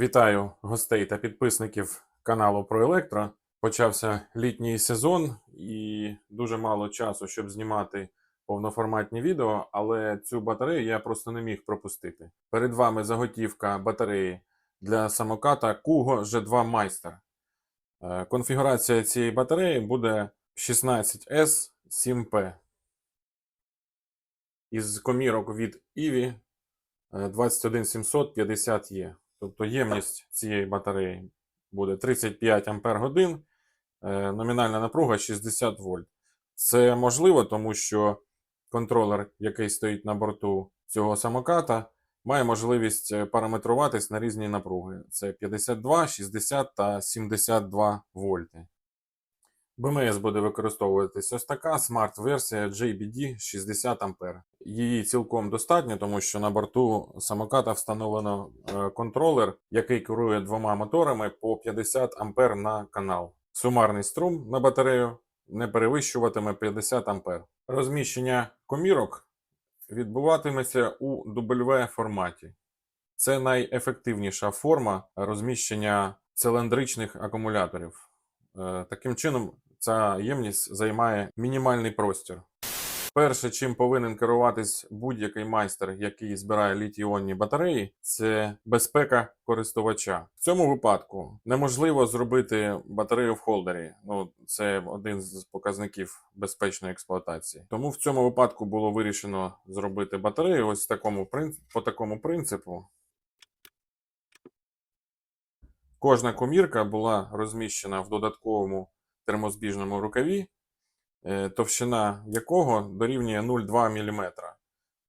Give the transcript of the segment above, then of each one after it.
Вітаю гостей та підписників каналу про електро. Почався літній сезон і дуже мало часу, щоб знімати повноформатні відео, але цю батарею я просто не міг пропустити. Перед вами заготівка батареї для самоката Kugo G2 Meister. Е, Конфігурація цієї батареї буде 16S 7P. Із комірок від IVI 21750E. Тобто ємність цієї батареї буде 35 Ампер годин, е, номінальна напруга 60 вольт. Це можливо, тому що контролер, який стоїть на борту цього самоката, має можливість е, параметруватись на різні напруги. Це 52, 60 та 72 вольти. БМС буде використовуватись ось така смарт-версія JBD 60 А. Її цілком достатньо, тому що на борту самоката встановлено е, контролер, який керує двома моторами по 50 А на канал. Сумарний струм на батарею не перевищуватиме 50 А. Розміщення комірок відбуватиметься у W форматі. Це найефективніша форма розміщення циліндричних акумуляторів. Е, Таким чином, ця ємність займає мінімальний простір. Перше, чим повинен керуватись будь-який майстер, який збирає літій-іонні батареї, це безпека користувача. В цьому випадку неможливо зробити батарею в холдері. Ну, це один з показників безпечної експлуатації. Тому в цьому випадку було вирішено зробити батарею ось такому по такому принципу. Кожна комірка була розміщена в додатковому термозбіжному рукаві, товщина якого дорівнює 0,2 мм.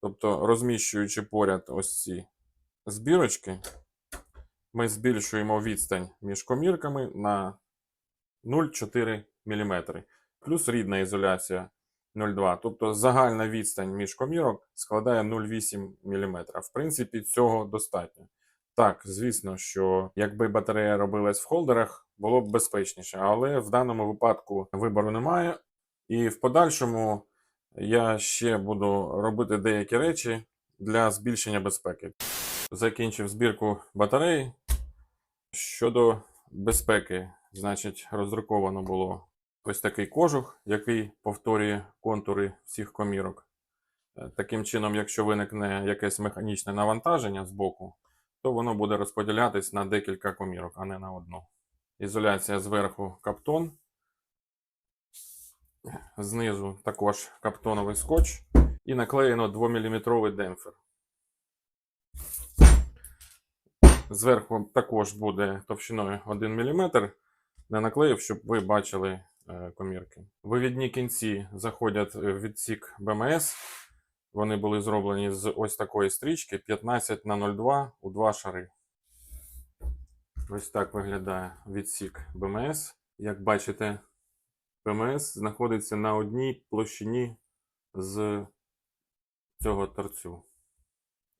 Тобто, розміщуючи поряд ось ці збірочки, ми збільшуємо відстань між комірками на 0,4 мм. Плюс рідна ізоляція 0,2. Тобто загальна відстань між комірок складає 0,8 мм. В принципі, цього достатньо. Так, звісно, що якби батарея робилась в холдерах, було б безпечніше, але в даному випадку вибору немає. І в подальшому я ще буду робити деякі речі для збільшення безпеки. Закінчив збірку батареї. Щодо безпеки, значить, роздруковано було ось такий кожух, який повторює контури всіх комірок. Е, Таким чином, якщо виникне якесь механічне навантаження з боку, то воно буде розподілятись на декілька комірок, а не на одну. Ізоляція зверху каптон. Знизу також каптоновий скотч і наклеєно 2-мм демпфер. Зверху також буде товщиною 1 мм. Не наклеїв, щоб ви бачили е, комірки. Вивідні кінці заходять в відсік БМС. Вони були зроблені з ось такої стрічки 15 на 02 у два шари. Ось так виглядає відсік БМС. Як бачите, БМС знаходиться на одній площині з цього торцю.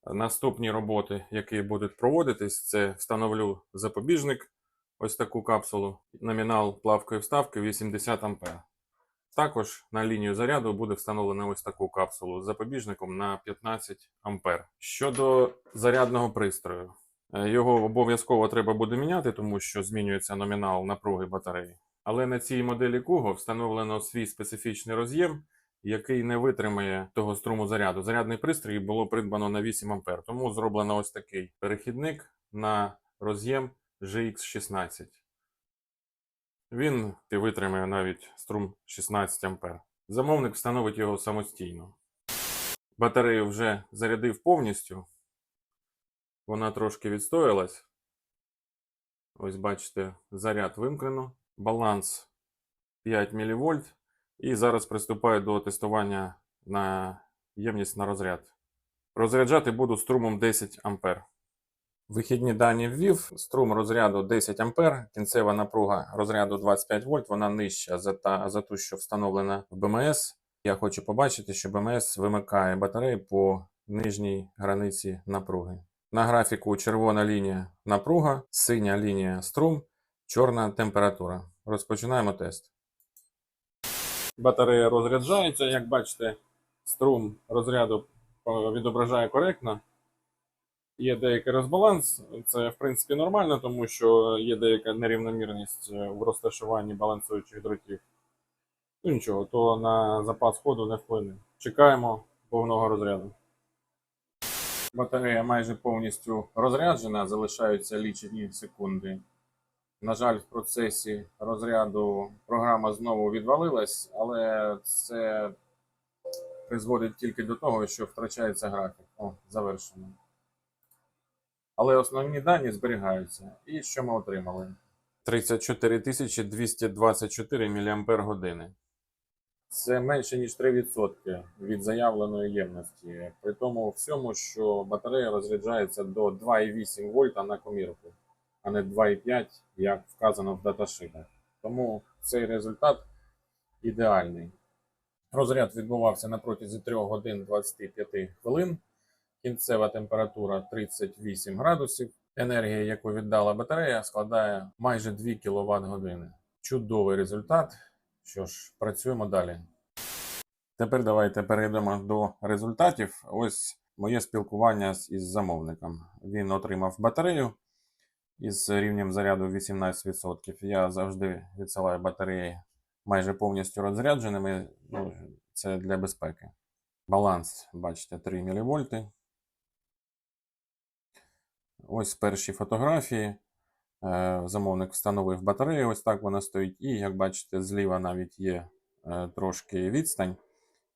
Наступні роботи, які будуть проводитись, це встановлю запобіжник, ось таку капсулу, номінал плавкої вставки 80 А. Також на лінію заряду буде встановлено ось таку капсулу з запобіжником на 15 А. Щодо зарядного пристрою, е, його обов'язково треба буде міняти, тому що змінюється номінал напруги батареї. Але на цій моделі Kugo встановлено свій специфічний роз'єм, який не витримає того струму заряду. Зарядний пристрій було придбано на 8 А, тому зроблено ось такий перехідник на роз'єм GX16. Він витримає навіть струм 16 А. Замовник встановить його самостійно. Батарею вже зарядив повністю. Вона трошки відстоялась. Ось бачите, заряд вимкнено. Баланс 5 мВ. І зараз приступаю до тестування на ємність на розряд. Розряджати буду струмом 10 А. Вихідні дані ввів, струм розряду 10 А, кінцева напруга розряду 25 вольт, вона нижча за, та, за ту, що встановлена в БМС. Я хочу побачити, що БМС вимикає батареї по нижній границі напруги. На графіку червона лінія напруга, синя лінія струм, чорна температура. Розпочинаємо тест. Батарея розряджається, як бачите, струм розряду е, відображає коректно. Є деякий розбаланс, це в принципі нормально, тому що є деяка нерівномірність е, в розташуванні балансуючих дротів. Ну нічого, то на запас ходу не вплине. Чекаємо повного розряду. Батарея майже повністю розряджена, залишаються лічені секунди. На жаль, в процесі розряду програма знову відвалилась, але це призводить тільки до того, що втрачається графік. О, завершено. Але основні дані зберігаються. І що ми отримали? 34 224 мАч. Це менше ніж 3% від заявленої ємності. При тому всьому, що батарея розряджається до 2,8 вольта на комірку, а не 2,5, як вказано в даташитах. Тому цей результат ідеальний. Розряд відбувався на протязі 3 годин 25 хвилин. Кінцева температура 38 градусів. Енергія, яку віддала батарея, складає майже 2 кВт години. Чудовий результат. Що ж, працюємо далі. Тепер давайте перейдемо до результатів. Ось моє спілкування із замовником. Він отримав батарею із рівнем заряду 18%. Я завжди відсилаю батареї майже повністю розрядженими. Ну, це для безпеки. Баланс, бачите, 3 мВ. Ось перші фотографії. Е, Замовник встановив батарею, ось так вона стоїть. І, як бачите, зліва навіть є е, трошки відстань.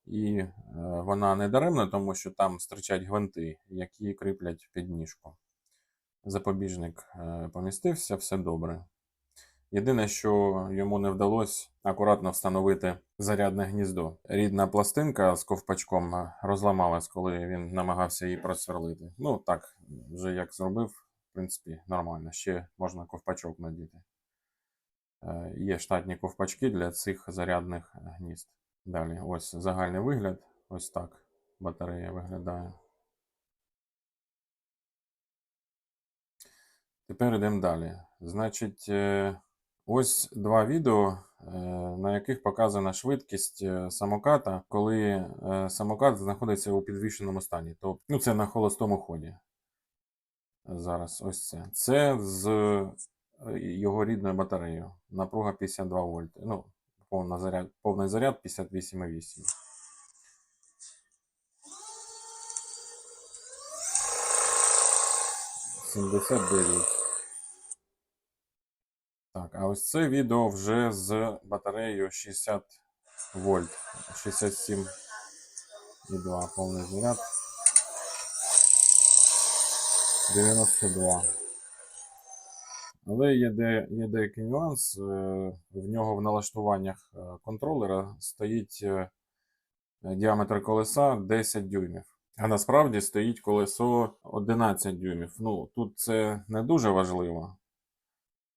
І е, вона не даремна, тому що там стирчать гвинти, які кріплять підніжку. Запобіжник е, помістився, все добре. Єдине, що йому не вдалося акуратно встановити зарядне гніздо. Рідна пластинка з ковпачком е, розламалась, коли він намагався її просверлити. Ну так, вже як зробив, в принципі, нормально. Ще можна ковпачок надіти. Е, Є штатні ковпачки для цих зарядних гнізд. Далі, ось загальний вигляд. Ось так батарея виглядає. Тепер йдемо далі. Значить, е, ось два відео, е, на яких показана швидкість е, самоката, коли самокат знаходиться у підвішеному стані. Тобто, ну, це на холостому ході. Зараз ось це. Це з його рідною батареєю. Напруга 52 вольти. Ну, заряд, повний заряд 58,8. Сімдесят дев'ять. Так, а ось це відео вже з батареєю 60 вольт. 67,2 повний заряд. 92. Але є, де, є деякий нюанс. е, В нього в налаштуваннях е, контролера стоїть е, діаметр колеса 10 дюймів. А насправді стоїть колесо 11 дюймів. Ну, тут це не дуже важливо.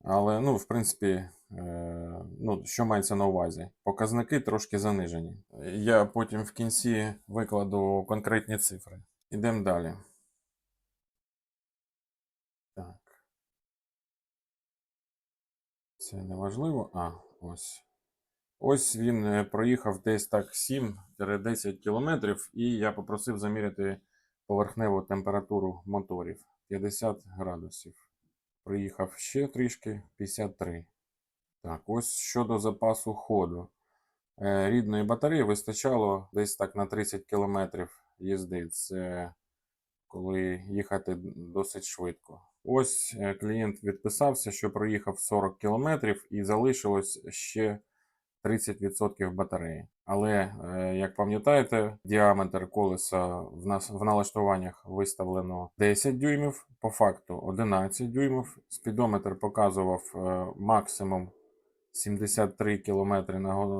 Але, ну, в принципі, е, ну, що мається на увазі? Показники трошки занижені. Я потім в кінці викладу конкретні цифри. Ідемо далі. Так. Це не важливо. А, ось. Ось він е, проїхав десь так 7-10 кілометрів, і я попросив заміряти поверхневу температуру моторів 50 градусів. Приїхав ще трішки 53. Так, ось щодо запасу ходу. Е, Рідної батареї вистачало десь так на 30 км їзди. Це коли їхати досить швидко. Ось е, клієнт відписався, що проїхав 40 км і залишилось ще 30% батареї. Але, е, як пам'ятаєте, діаметр колеса в нас в налаштуваннях виставлено 10 дюймів, по факту 11 дюймів. Спідометр показував е, максимум 73 км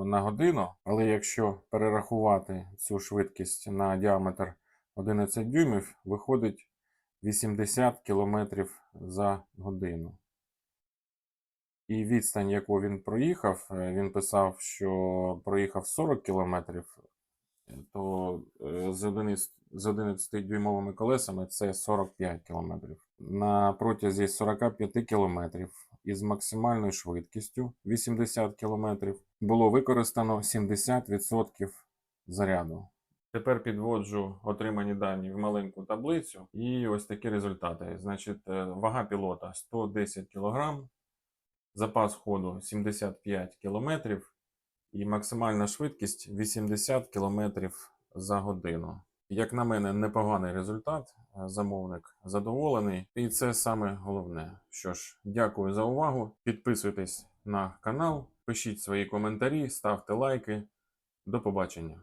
на годину. Але якщо перерахувати цю швидкість на діаметр 11 дюймів, виходить 80 км за годину. І відстань, яку він проїхав, е, він писав, що проїхав 40 км, то е, з 11-дюймовими колесами це 45 км. На протязі 45 км із максимальною швидкістю 80 км було використано 70% заряду. Тепер підводжу отримані дані в маленьку таблицю і ось такі результати. Значить, е, вага пілота 110 кг, запас ходу 75 км і максимальна швидкість 80 км за годину. Як на мене, непоганий результат. Е, Замовник задоволений, і це саме головне. Що ж, дякую за увагу. Підписуйтесь на канал, пишіть свої коментарі, ставте лайки. До побачення.